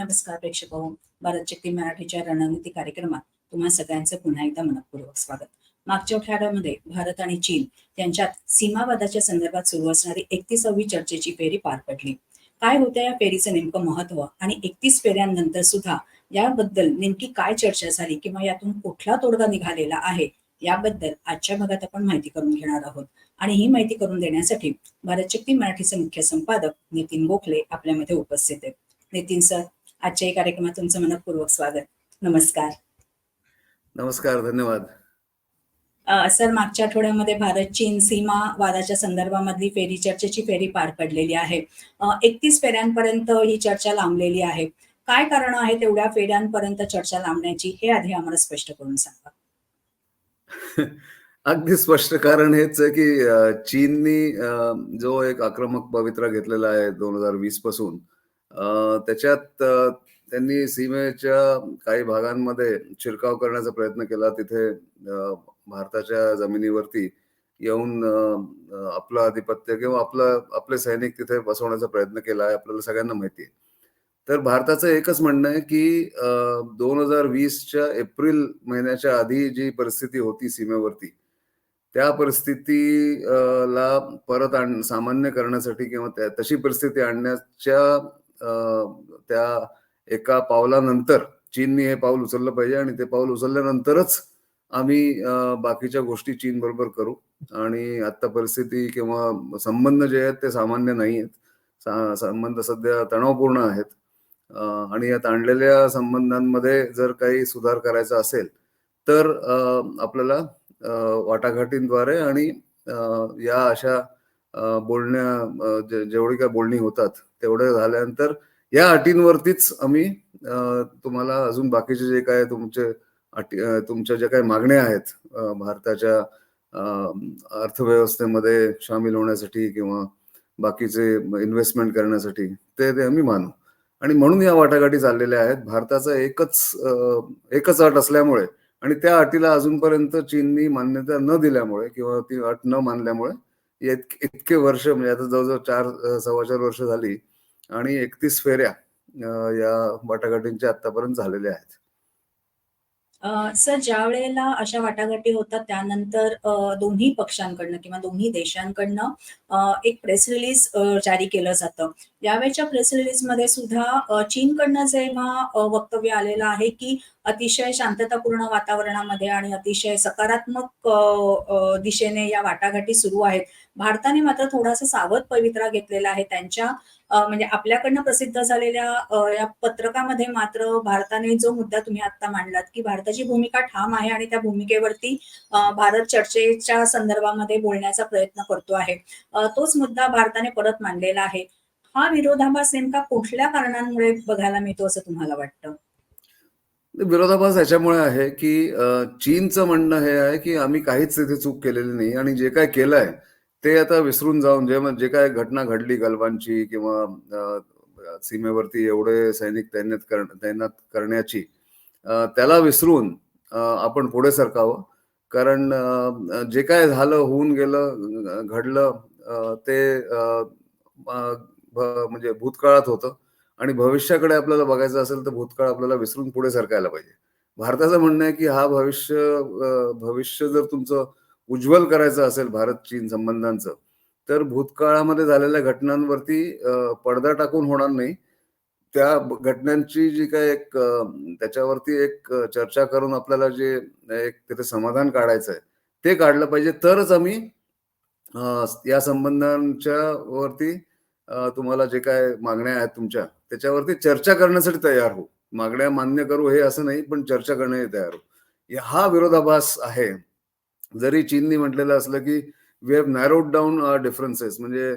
नमस्कार प्रेक्षक भारत शक्ती मराठीच्या रणनीती कार्यक्रमात तुम्हा सगळ्यांचं पुन्हा एकदा मनपूर्वक स्वागत. मागच्या आठवड्यामध्ये भारत आणि चीन यांच्यात सीमावादाच्या संदर्भात सुरू असणारी एकतीसावी चर्चेची फेरी पार पडली. काय होत्या या फेरीचं नेमकं महत्त्व आणि एकतीस फेऱ्यांनंतर सुद्धा याबद्दल नेमकी काय चर्चा झाली किंवा यातून कुठला तोडगा निघालेला आहे याबद्दल आजच्या भागात आपण माहिती करून घेणार आहोत. आणि ही माहिती करून देण्यासाठी भारत शक्ती मराठीचे मुख्य संपादक नितीन गोखले आपल्यामध्ये उपस्थित आहेत. नितीन सर आजच्या या कार्यक्रमात तुमचं मनपूर्वक स्वागत. नमस्कार. नमस्कार धन्यवाद. सर मागच्या आठवड्यामध्ये भारत चीन सीमा वादाच्या संदर्भामधली फेरी चर्चेची फेरी पार पडलेली आहे. एकतीस फेऱ्यांपर्यंत ही चर्चा लांबलेली आहे. काय कारण आहे तेवढ्या फेऱ्यांपर्यंत चर्चा लांबण्याची हे आधी आम्हाला स्पष्ट करून सांगा. अगदी स्पष्ट कारण हेच आहे की चीननी जो एक आक्रमक पवित्रा घेतलेला आहे दोन हजार वीसपासून त्याच्यात त्यांनी सीमेच्या काही भागांमध्ये शिरकाव करण्याचा प्रयत्न केला. तिथे भारताच्या जमिनीवरती येऊन आपलं आधिपत्य किंवा आपलं आपले सैनिक तिथे बसवण्याचा प्रयत्न केला आहे आपल्याला सगळ्यांना माहिती आहे. तर भारताचं एकच म्हणणं आहे की दोन हजार वीसच्या एप्रिल महिन्याच्या आधी जी परिस्थिती होती सीमेवरती त्या परिस्थितीला परत आण सामान्य करण्यासाठी किंवा त्या तशी परिस्थिती आणण्याच्या त्या एका पावलानंतर चीननी हे पाऊल उचललं पाहिजे आणि ते पाऊल उचलल्यानंतरच आम्ही बाकीच्या गोष्टी चीन बरोबर करू. आणि आता परिस्थिती किंवा संबंध जे आहेत ते सामान्य नाही आहेत. संबंध सध्या तणावपूर्ण आहेत. आणि या ताणलेल्या संबंधांमध्ये जर काही सुधार करायचा असेल तर आपल्याला वाटाघाटींद्वारे आणि या अशा बोलण्या जेवढी काय बोलणी होतात तेवढे झाल्यानंतर या अटींवरतीच आम्ही तुम्हाला अजून बाकीचे जे काय तुमचे अटी तुमच्या ज्या काही मागण्या आहेत भारताच्या अर्थव्यवस्थेमध्ये सामील होण्यासाठी किंवा बाकीचे इन्व्हेस्टमेंट करण्यासाठी ते ते आम्ही मानू. आणि म्हणून या वाटाघाटी चाललेल्या आहेत. भारताचा एकच एकच अट असल्यामुळे आणि त्या अटीला अजूनपर्यंत चीननी मान्यता न दिल्यामुळे किंवा ती अट न मानल्यामुळे इतके वर्ष म्हणजे आता जवळजवळ चार सव्वा चार वर्ष झाली आणि एकतीस फेऱ्या या वाटाघाटींच्या आतापर्यंत झालेल्या आहेत. सर ज्या वेळेला अशा वाटाघाटी होतात त्यानंतर दोन्ही पक्षांकडनं किंवा दोन्ही देशांकडनं एक प्रेस रिलीज जारी केलं जातं. यावेळच्या प्रेस रिलीजमध्ये सुद्धा चीनकडनं जेव्हा वक्तव्य आलेलं आहे की अतिशय शांततापूर्ण वातावरणामध्ये आणि अतिशय सकारात्मक दिशेने या वाटाघाटी सुरू आहेत भारताने मात्र थोडासा सावध पवित्रा घेतलेला आहे. त्यांच्या म्हणजे आपल्याकडनं प्रसिद्ध झालेल्या या पत्रकामध्ये मात्र भारताने जो मुद्दा तुम्ही आता मांडलात की भारताची भूमिका ठाम आहे आणि त्या भूमिकेवरती भारत चर्चेच्या संदर्भामध्ये बोलण्याचा प्रयत्न करतो आहे. तोच मुद्दा भारताने परत मांडलेला आहे. हा विरोधाभास नेमका कुठल्या कारणांमुळे बघायला मिळतो असं तुम्हाला वाटतं? विरोधाभास याच्यामुळे आहे की चीनचं म्हणणं हे आहे की आम्ही काहीच तिथे चूक केलेली नाही आणि जे काय केलंय ते आता विसरून जाऊन जे जे काय घटना घडली गलवानची किंवा सीमेवरती एवढे सैनिक तैनात कर तैनात करण्याची त्याला विसरून आपण पुढे सरकावं. कारण जे काय झालं होऊन गेलं घडलं ते अ, म्हणजे भूतकाळात होतं. आणि भविष्याकडे आपल्याला बघायचं असेल तर भूतकाळ आपल्याला विसरून पुढे सरकायला पाहिजे. भारताचं म्हणणं आहे की हा भविष्य भविष्य जर तुमचं उज्ज्वल करायचं असेल भारत चीन संबंधांचं तर भूतकाळामध्ये झालेल्या घटनांवरती पडदा टाकून होणार नाही. त्या घटनांची जी काय एक त्याच्यावरती एक चर्चा करून आपल्याला जे एक तिथे समाधान काढायचं आहे ते काढलं पाहिजे. तरच आम्ही या संबंधांच्या वरती तुम्हाला जे काय मागण्या आहेत तुमच्या त्याच्यावरती चर्चा करण्यासाठी तयार हो. मागण्या मान्य करू हे असं नाही पण चर्चा करणे तयार हो. हा विरोधाभास आहे. जरी चीननी म्हटलेलं असलं की we have narrowed down differences म्हणजे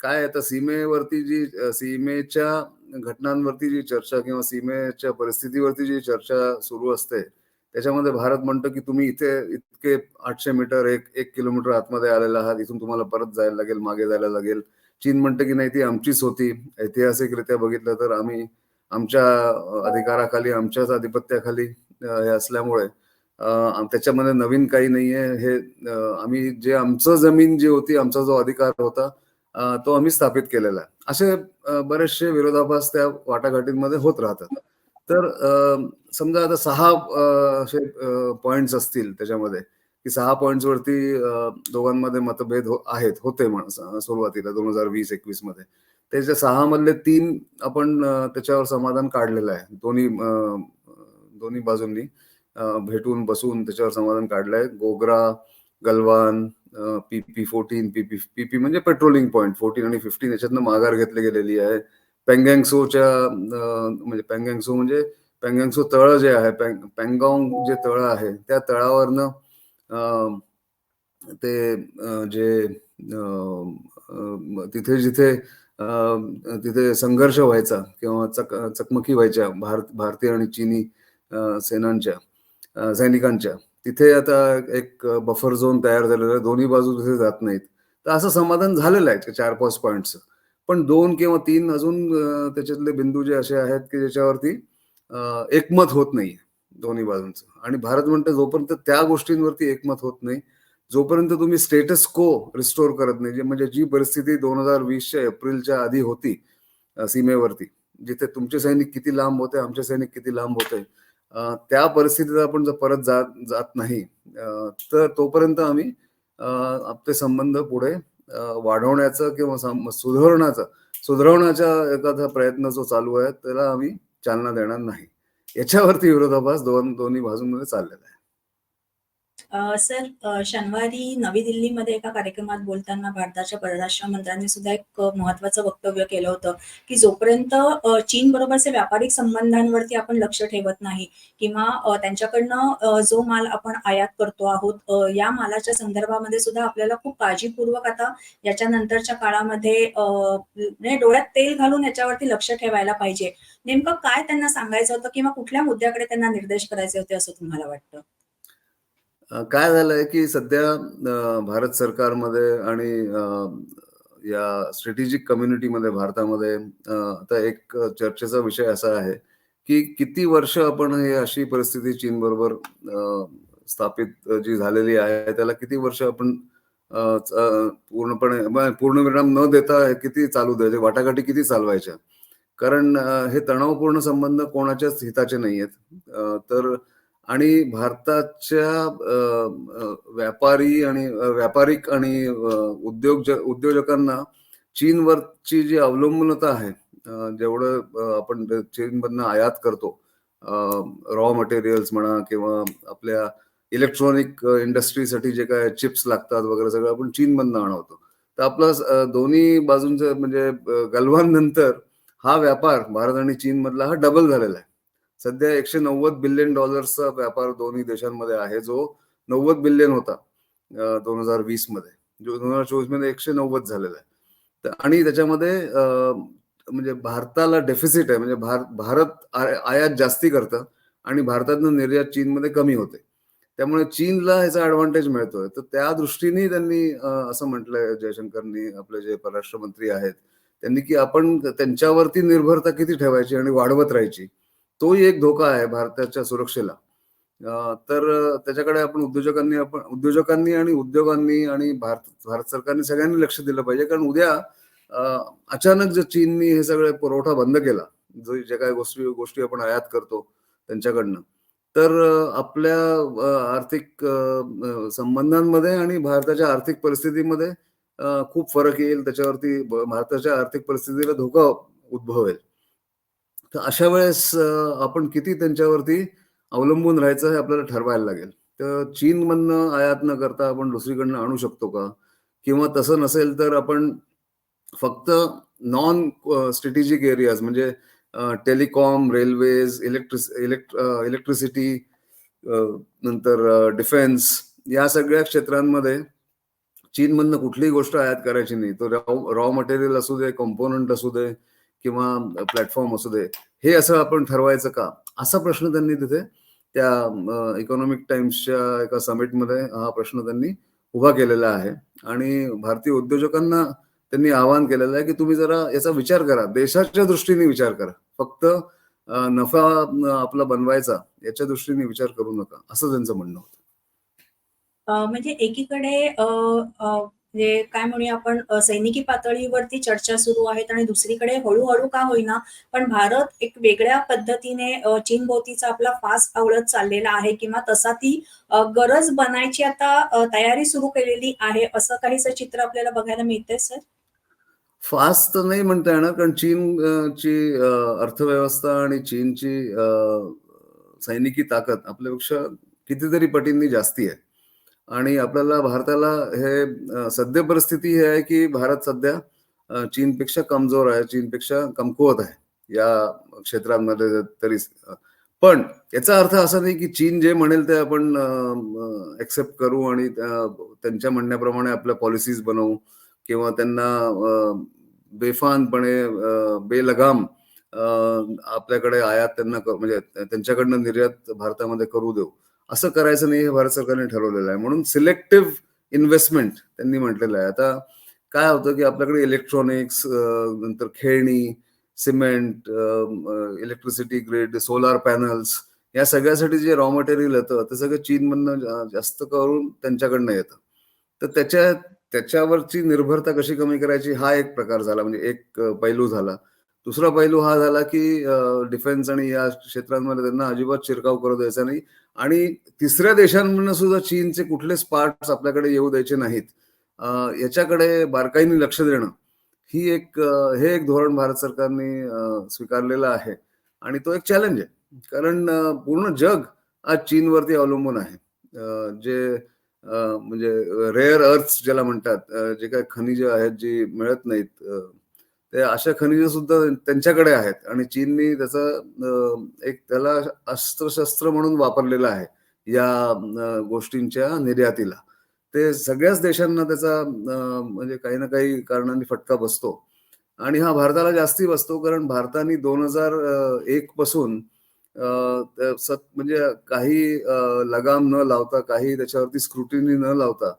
काय आता सीमेवरती जी सीमेच्या घटनांवरती जी चर्चा किंवा सीमेच्या परिस्थितीवरती जी चर्चा सुरू असते त्याच्यामध्ये भारत म्हणतो की तुम्ही इथे इतके आठशे मीटर एक एक किलोमीटर आतमध्ये आलेला आहात इथून तुम्हाला परत जायला लागेल मागे जायला लागेल. चीन म्हणतं की नाही ती आमचीच होती. ऐतिहासिकरित्या बघितलं तर आम्ही आमच्या अधिकाराखाली आमच्याच आधिपत्याखाली हे असल्यामुळे त्याच्यामध्ये नवीन काही नाहीये. हे आम्ही जे आमचं जमीन जी होती आमचा जो अधिकार होता तो आम्ही स्थापित केलेला आहे. असे बरेचसे विरोधाभास त्या वाटाघाटींमध्ये होत राहतात. तर समजा आता सहा असे पॉइंट्स असतील त्याच्यामध्ये. की सहा पॉईंटवरती वरती दोघांमध्ये मतभेद हो- आहेत होते सुरुवातीला दोन हजार वीस एकवीसमध्ये त्याच्या सहा मधले तीन आपण त्याच्यावर समाधान काढलेलं आहे. दोन्ही दोन्ही बाजूंनी भेटून बसून त्याच्यावर समाधान काढलंय Gogra Galwan P P fourteen P P P P म्हणजे पेट्रोलिंग पॉईंट फोर्टीन आणि फिफ्टीन याच्यातनं माघार घेतली गेलेली आहे. पेंगँगसोच्या म्हणजे पेंगँगसो म्हणजे पेंगँगसो तळ जे आहे पेंगॉंग जे तळ आहे त्या तळावरनं ते जे तिथे जिथे तिथे संघर्ष व्हायचा किंवा चक चकमकी व्हायच्या भारत भारतीय आणि चीनी सेनांच्या सैनिकांच्या तिथे आता एक बफर झोन तयार झालेला आहे. दोन्ही बाजू तिथे जात नाहीत. तर असं समाधान झालेलं आहे चार पाच पॉईंटचं पण दोन किंवा तीन अजून त्याच्यातले बिंदू जे असे आहेत की ज्याच्यावरती एकमत होत नाही दोन्ही बाजूंचं. आणि भारत म्हणतो जोपर्यंत त्या गोष्टींवरती एकमत होत नाही जोपर्यंत तुम्ही स्टेटस को रिस्टोर करत नाही म्हणजे जी परिस्थिती दोन हजार वीसच्या एप्रिलच्या आधी होती सीमेवरती जिथे तुमचे सैनिक किती लांब होते आमचे सैनिक किती लांब होते त्या परिस्थितीत आपण जर परत जात जात नाही तर तोपर्यंत आम्ही आपले संबंध पुढे वाढवण्याचं किंवा सम- सुधारण्याचा सुधारवण्याचा एखादा प्रयत्न जो चालू आहे त्याला आम्ही चालना देणार नाही. याच्यावरती विरोधाभास दोन दोन्ही बाजूंमध्ये चाललेला आहे. सर शनिवारी नवी दिल्लीमध्ये एका कार्यक्रमात बोलताना भारताच्या परराष्ट्र मंत्र्यांनी सुद्धा एक महत्वाचं वक्तव्य केलं होतं की जोपर्यंत चीन बरोबरचे व्यापारिक संबंधांवरती आपण लक्ष ठेवत नाही किंवा त्यांच्याकडनं जो माल आपण आयात करतो आहोत या मालाच्या संदर्भामध्ये सुद्धा आपल्याला खूप काळजीपूर्वक आता याच्या नंतरच्या काळामध्ये म्हणजे डोळ्यात तेल घालून याच्यावरती लक्ष ठेवायला पाहिजे. नेमकं काय त्यांना सांगायचं होतं किंवा कुठल्या मुद्द्याकडे त्यांना निर्देश करायचे होते असं तुम्हाला वाटतं? काय झालंय की सध्या भारत सरकारमध्ये आणि या स्ट्रॅटेजिक कम्युनिटीमध्ये भारतामध्ये आता एक चर्चेचा विषय असा आहे की किती वर्ष आपण हे अशी परिस्थिती चीन बरोबर स्थापित जी झालेली आहे त्याला किती वर्ष आपण पूर्णपणे पूर्ण विराम न देता किती चालू द्यायचे वाटाघाटी किती चालवायच्या? कारण हे तणावपूर्ण संबंध कोणाच्याच हिताचे नाही आहेत तर आणि भारताच्या व्यापारी आणि व्यापारिक आणि उद्योग उद्योजकांना चीनवरची जी अवलंबूनता आहे जेवढं आपण चीनमधनं आयात करतो रॉ मटेरियल्स म्हणा किंवा आपल्या इलेक्ट्रॉनिक इंडस्ट्रीसाठी जे काय चिप्स लागतात वगैरे सगळं आपण चीनमधनं आणवतो. तर आपला दोन्ही बाजूंचं म्हणजे गलवान नंतर हा व्यापार भारत आणि चीनमधला हा डबल झालेला आहे. सध्या एकशे नव्वद बिलियन डॉलर्सचा व्यापार दोन्ही देशांमध्ये आहे जो नव्वद बिलियन होता दोन हजार वीसमध्ये. जो दोन हजार चोवीसमध्ये एकशे नव्वद झालेला आहे. आणि त्याच्यामध्ये म्हणजे भारताला डेफिसिट आहे म्हणजे भारत आयात जास्ती करतं आणि भारतातनं निर्यात चीनमध्ये कमी होते. त्यामुळे चीनला ह्याचा ऍडव्हान्टेज मिळतोय. तर त्या दृष्टीने त्यांनी असं म्हटलंय जयशंकरनी आपले जे परराष्ट्र मंत्री आहेत त्यांनी की आपण त्यांच्यावरती निर्भरता किती ठेवायची आणि वाढवत राहायची. तोही एक धोका आहे भारताच्या सुरक्षेला. तर त्याच्याकडे आपण उद्योजकांनी आपण उद्योजकांनी आणि उद्योगांनी आणि भारत भारत सरकारने सगळ्यांनी लक्ष दिलं पाहिजे. कारण उद्या अचानक जर चीननी हे सगळे पुरवठा बंद केला जो जे काही गोष्टी गोष्टी आपण आयात करतो त्यांच्याकडनं तर आपल्या आर्थिक संबंधांमध्ये आणि भारताच्या आर्थिक परिस्थितीमध्ये खूप फरक येईल. त्याच्यावरती भारताच्या आर्थिक परिस्थितीला धोका उद्भवेल. तर अशा वेळेस आपण किती त्यांच्यावरती अवलंबून राहायचं हे आपल्याला ठरवायला लागेल. तर चीनमधनं आयात न करता आपण दुसरीकडनं आणू शकतो का? किंवा तसं नसेल तर आपण फक्त नॉन स्ट्रॅटेजिक एरियाज म्हणजे telecom railways electric elect electricity नंतर डिफेन्स या सगळ्या क्षेत्रांमध्ये चीनमधनं कुठलीही गोष्ट आयात करायची नाही. तो रॉ मटेरियल असू दे कॉम्पोनंट असू दे किंवा प्लॅटफॉर्म असू दे हे असं आपण ठरवायचं का? असा प्रश्न त्यांनी तिथे त्या इकॉनॉमिक टाइम्सच्या एका समिटमध्ये हा प्रश्न त्यांनी उभा केलेला आहे. आणि भारतीय उद्योजकांना त्यांनी आवाहन केलेलं आहे की तुम्ही जरा याचा विचार करा. देशाच्या दृष्टीने विचार करा. फक्त नफा आपला बनवायचा याच्या दृष्टीने विचार करू नका असं त्यांचं म्हणणं होतं. म्हणजे एकीकडे म्हणजे काय म्हणूया आपण सैनिकी पातळीवरती चर्चा सुरू आहेत आणि दुसरीकडे हळूहळू का होईना, पण भारत एक वेगळ्या पद्धतीने चीन चीनभोवतीचा आपला फास आवळत चाललेला आहे किंवा तसा ती गरज बनायची आता तयारी सुरू केलेली आहे, असं काहीच चित्र आपल्याला बघायला मिळतंय सर? फास्ट तर नाही म्हणता येणार कारण चीन ची अर्थव्यवस्था आणि चीनची सैनिकी ताकद आपल्यापेक्षा कितीतरी पटींनी जास्ती आहे. आणि आपल्याला भारताला हे सद्य परिस्थिती ही आहे की भारत सध्या चीनपेक्षा कमजोर आहे, चीनपेक्षा कमकुवत आहे या क्षेत्रांमध्ये तरी पण याचा अर्थ असा नाही की चीन जे म्हणेल ते आपण एक्सेप्ट करू आणि त्यांच्या म्हणण्याप्रमाणे आपल्या पॉलिसीज बनवू किंवा त्यांना बेफानपणे बेलगाम आपल्याकडे आयात त्यांना म्हणजे त्यांच्याकडनं निर्यात भारतामध्ये करू देऊ. असं करायचं नाही हे भारत सरकारने ठरवलेलं आहे. म्हणून सिलेक्टिव्ह इन्व्हेस्टमेंट त्यांनी म्हटलेलं आहे. आता काय होतं की आपल्याकडे इलेक्ट्रॉनिक्स नंतर खेळणी, cement, electricity grid, solar panels या सगळ्यासाठी जे रॉ मटेरियल येतं ते सगळं चीनमधनं जास्त करून त्यांच्याकडनं येतं. तर त्याच्या त्याच्यावरची निर्भरता कशी कमी करायची हा एक प्रकार झाला म्हणजे एक पैलू झाला. दुसरा पैलू हा झाला की डिफेन्स आणि या क्षेत्रांमध्ये त्यांना अजिबात शिरकाव करू द्यायचा नाही आणि तिसऱ्या देशांमधून सुद्धा चीनचे कुठलेच पार्ट्स आपल्याकडे येऊ द्यायचे नाहीत. याच्याकडे बारकाईने लक्ष देणं ही एक हे एक धोरण भारत सरकारने स्वीकारलेलं आहे आणि तो एक चॅलेंज आहे. कारण पूर्ण जग आज चीनवरती अवलंबून आहे. जे म्हणजे रेअर अर्थ ज्याला म्हणतात जे काही खनिजं आहेत जी मिळत नाहीत ते अशा खनिज सुद्धा त्यांच्याकडे आहेत आणि चीननी त्याचा एक त्याला अस्त्रशस्त्र म्हणून वापरलेलं आहे या गोष्टींच्या निर्यातीला. ते सगळ्याच देशांना त्याचा म्हणजे काही ना काही कारणांनी फटका बसतो आणि हा भारताला जास्ती बसतो कारण भारताने दोन हजार एक पासून सत म्हणजे काही लगाम न लावता, काही त्याच्यावरती स्क्रुटिनी न लावता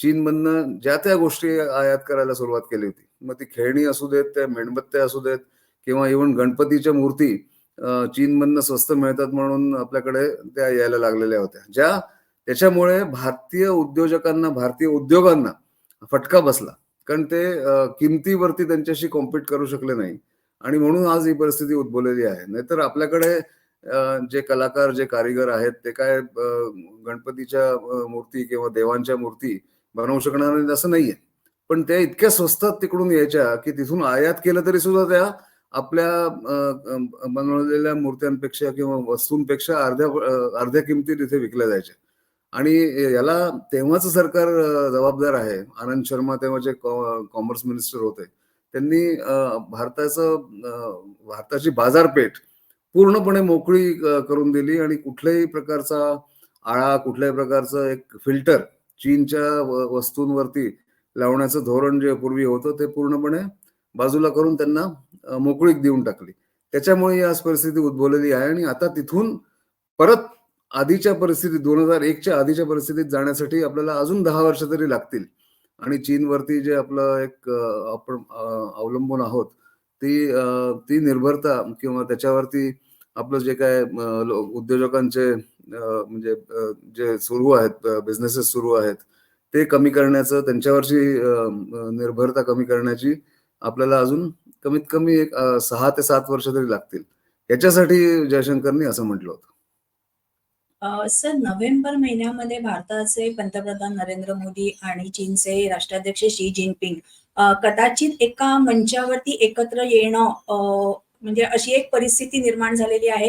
चीनमधनं ज्या त्या गोष्टी आयात करायला सुरुवात केली होती. मग ती खेळणी असू देत, त्या मेणबत्त्या असू देत किंवा इव्हन गणपतीच्या मूर्ती चीनमधनं स्वस्त मिळतात म्हणून आपल्याकडे त्या यायला लागलेल्या होत्या. ज्या त्याच्यामुळे भारतीय उद्योजकांना, भारतीय उद्योगांना फटका बसला. कारण ते किमतीवरती त्यांच्याशी कॉम्पिट करू शकले नाही आणि म्हणून आज ही परिस्थिती उद्भवलेली आहे. नाहीतर आपल्याकडे जे कलाकार, जे कारीगर आहेत ते काय गणपतीच्या मूर्ती किंवा देवांच्या मूर्ती बनवू शकणार नाहीत असं नाहीये. पण त्या इतक्या स्वस्तात तिकडून यायच्या की तिथून आयात केलं तरी सुद्धा त्या आपल्या बनवलेल्या मूर्त्यांपेक्षा किंवा वस्तूंपेक्षा अर्ध्या अर्ध्या किमतीत तिथे विकल्या जायच्या. आणि याला तेव्हाच सरकार जबाबदार आहे. आनंद शर्मा तेव्हा जे कॉमर्स मिनिस्टर होते. त्यांनी भारताचं भारताची बाजारपेठ पूर्णपणे मोकळी करून दिली आणि कुठल्याही प्रकारचा आळा, कुठल्याही प्रकारचं एक फिल्टर चीनच्या व वस्तूंवरती लावण्याचं धोरण जे पूर्वी होतं ते पूर्णपणे बाजूला करून त्यांना मोकळीक देऊन टाकली. त्याच्यामुळे आज परिस्थिती उद्भवलेली आहे आणि आता तिथून परत आधीच्या परिस्थितीत दोन हजार एकच्या आधीच्या परिस्थितीत जाण्यासाठी आपल्याला अजून दहा वर्ष तरी लागतील आणि चीनवरती जे आपलं एक आपण अवलंबून आहोत, ती ती निर्भरता किंवा त्याच्यावरती आपलं जे काय लो उद्योजकांचे म्हणजे जे सुरू आहेत बिझनेसेस सुरू आहेत, ते कमी करण्याचं त्यांच्यावरची निर्भरता कमी करण्याची आपल्याला अजून कमीत कमी एक सहा ते सात वर्ष तरी लागतील. याच्यासाठी जयशंकरनी असं म्हटलं होतं. सर नोव्हेंबर महिन्यामध्ये भारताचे पंतप्रधान नरेंद्र मोदी आणि चीनचे राष्ट्राध्यक्ष शी जिनपिंग कदाचित एका मंचावरती एकत्र येणं म्हणजे अशी एक परिस्थिती निर्माण झालेली आहे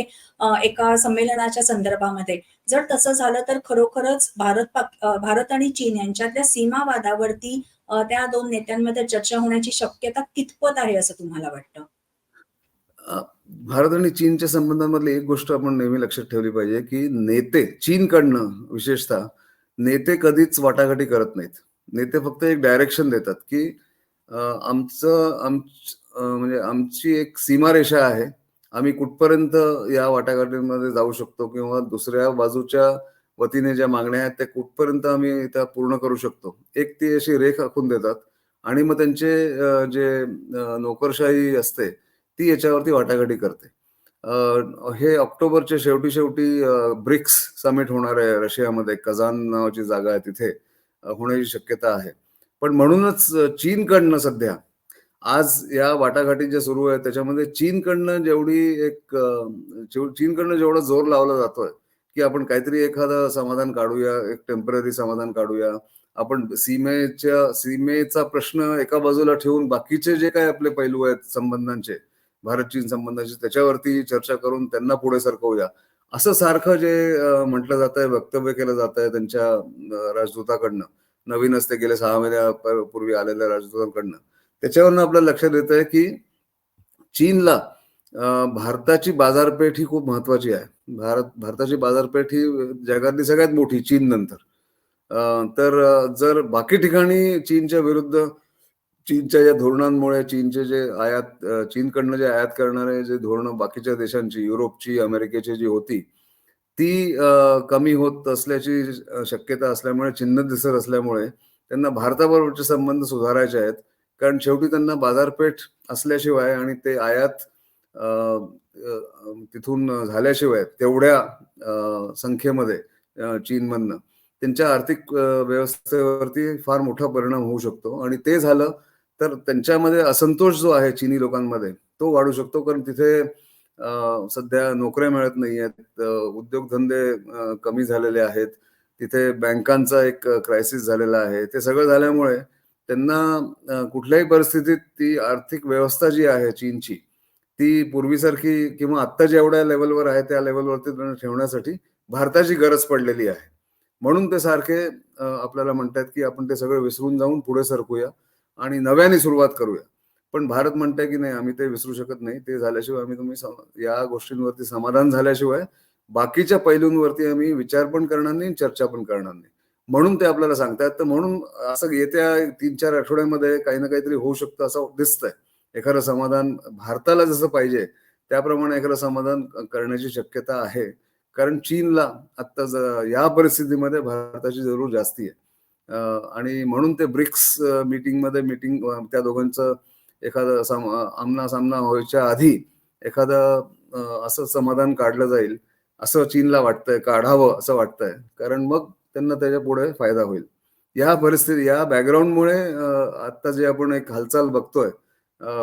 एका संमेलनाच्या संदर्भामध्ये. जर तसं झालं तर खरोखरच भारत भारत आणि चीन यांच्यातल्या सीमावादावरती त्या दोन नेत्यांमध्ये चर्चा होण्याची शक्यता कितपत आहे असं तुम्हाला वाटतं? भारत आणि चीनच्या संबंधांमधली एक गोष्ट आपण नेहमी लक्षात ठेवली पाहिजे, की नेते चीनकडनं विशेषतः नेते कधीच वाटाघाटी करत नाहीत. नेते फक्त एक डायरेक्शन देतात, की आमचं आम म्हणजे आमची एक सीमारेषा आहे. आम्ही कुठपर्यंत या वाटाघाटींमध्ये जाऊ शकतो किंवा दुसऱ्या बाजूच्या वतीने ज्या मागण्या आहेत, त्या कुठपर्यंत आम्ही त्या पूर्ण करू शकतो. एक ती अशी रेख आखून देतात आणि मग त्यांचे जे नोकरशाही असते, ती याच्यावरती वाटाघाटी करते. हे ऑक्टोबरच्या शेवटी-शेवटी ब्रिक्स समिट होणार आहे रशियामध्ये. कझान नावाची जागा आहे तिथे होण्याची शक्यता आहे. पण म्हणूनच चीनकडनं सध्या आज या वाटाघाटी ज्या सुरू आहेत त्याच्यामध्ये चीनकडनं जेवढी एक चीनकडनं जेवढा जोर लावला जातोय की आपण काहीतरी एखादं समाधान काढूया एक टेंपररी समाधान काढूया. आपण सीमेच्या सीमेचा प्रश्न एका बाजूला ठेवून बाकीचे जे काही आपले पैलू आहेत संबंधांचे भारत चीन संबंधांचे त्याच्यावरती चर्चा करून त्यांना पुढे सरकवूया. असं सारखं जे म्हटलं जात आहे वक्तव्य केलं जात आहे त्यांच्या राजदूताकडनं. नवीनच ते गेले सहा महिन्यापूर्वी आलेल्या राजदूतांकडनं. त्याच्यावरनं आपल्याला लक्षात येत आहे की चीनला भारताची बाजारपेठ ही खूप महत्वाची आहे. भारत भारताची बाजारपेठ ही जगातली सगळ्यात मोठी चीन नंतर. तर जर बाकी ठिकाणी चीनच्या विरुद्ध चीनच्या या धोरणांमुळे चीनचे जे आयात चीनकडनं जे आयात करणारे जे धोरणं बाकीच्या देशांची युरोपची अमेरिकेची जी होती ती कमी होत असल्याची शक्यता असल्यामुळे चिन्ह दिसत असल्यामुळे त्यांना भारताबरोबरचे संबंध सुधारायचे आहेत. कारण शेवटी त्यांना बाजारपेठ असल्याशिवाय आणि ते आयात तिथून झाल्याशिवाय तेवढ्या संख्येमध्ये चीनमधनं त्यांच्या आर्थिक व्यवस्थेवरती फार मोठा परिणाम होऊ शकतो. आणि ते झालं तर त्यांच्यामध्ये असंतोष जो आहे चीनी लोकांमध्ये तो वाढू शकतो. कारण तिथे सध्या नोकऱ्या मिळत नाही आहेत उद्योगधंदे कमी झालेले आहेत. तिथे बँकांचा एक क्रायसिस झालेला आहे. ते सगळं झाल्यामुळे त्यांना कुठल्याही परिस्थितीत ती आर्थिक व्यवस्था जी आहे चीनची ती पूर्वीसारखी किंवा आत्ता जेवढ्या लेवलवर आहे त्या लेवलवरती त्यांना ठेवण्यासाठी भारताची गरज पडलेली आहे. म्हणून ते सारखे आपल्याला म्हणतात की आपण ते सगळं विसरून जाऊन पुढे सरकूया आणि नव्याने सुरुवात करूया. पण भारत म्हणताय की नाही आम्ही ते विसरू शकत नाही. ते झाल्याशिवाय आम्ही तुम्ही या गोष्टींवरती समाधान झाल्याशिवाय बाकीच्या पैलूंवरती आम्ही विचार पण करणार नाही चर्चा पण करणार नाही. म्हणून ते आपल्याला सांगतात तर म्हणून असं येत्या तीन चार आठवड्यामध्ये काही ना काहीतरी होऊ शकतं असं दिसतंय. एखादं समाधान भारताला जसं पाहिजे त्याप्रमाणे एखादं समाधान करण्याची शक्यता आहे. कारण चीनला आता या परिस्थितीमध्ये भारताची जरूर जास्ती आहे. आणि म्हणून ते ब्रिक्स मीटिंगमध्ये मीटिंग त्या दोघांचं एखादं आमना सामना व्हायच्या आधी एखादं असं समाधान काढलं जाईल असं चीनला वाटतंय काढावं असं वाटतंय. कारण मग त्यांना त्याच्या पुढे फायदा होईल. या परिस्थिती या बॅकग्राऊंडमुळे आता जे आपण एक हालचाल बघतोय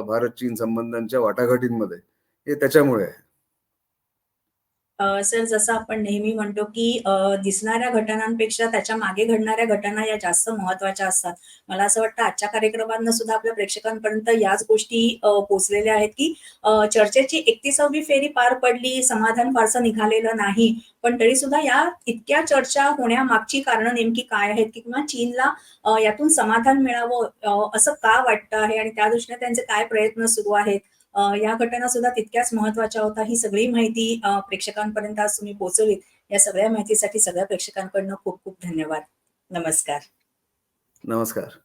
भारत चीन संबंधांच्या वाटाघाटींमध्ये हे त्याच्यामुळे आहे. सर जसं आपण नेहमी म्हणतो की दिसणाऱ्या घटनांपेक्षा त्याच्यामागे घडणाऱ्या घटना या जास्त महत्त्वाच्या असतात. मला असं वाटतं आजच्या कार्यक्रमांना सुद्धा आपल्या प्रेक्षकांपर्यंत याच गोष्टी पोचलेल्या पोहोचलेल्या आहेत की चर्चेची एकतीसावी फेरी पार पडली समाधान फारसं निघालेलं नाही. पण तरी सुद्धा या इतक्या चर्चा होण्यामागची कारण नेमकी काय आहेत की किंवा चीनला यातून समाधान मिळावं असं का वाटतं आहे आणि त्या दृष्टीने त्यांचे काय प्रयत्न सुरू आहेत? या घटना सुद्धा तितक्याच महत्त्वाच्या होत्या. ही सगळी माहिती प्रेक्षकांपर्यंत आज तुम्ही पोहोचवलीत. या सगळ्या माहितीसाठी सगळ्या प्रेक्षकांकडनं खूप खूप धन्यवाद. नमस्कार. नमस्कार.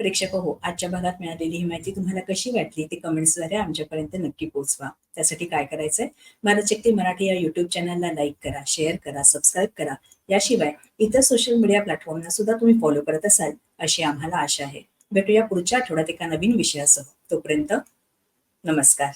प्रेक्षक हो आजच्या भागात मिळालेली ही माहिती तुम्हाला कशी वाटली? ती कमेंट्सद्वारे आमच्यापर्यंत नक्की पोहोचवा. त्यासाठी काय करायचंय? भारत शक्ती मराठी या युट्यूब चॅनलला लाईक करा शेअर करा सबस्क्राईब करा. याशिवाय इतर सोशल मीडिया प्लॅटफॉर्मना सुद्धा तुम्ही फॉलो करत असाल अशी आम्हाला आशा आहे. भेटूया पुढच्या आठवड्यात एका नवीन विषयासह. तोपर्यंत नमस्कार.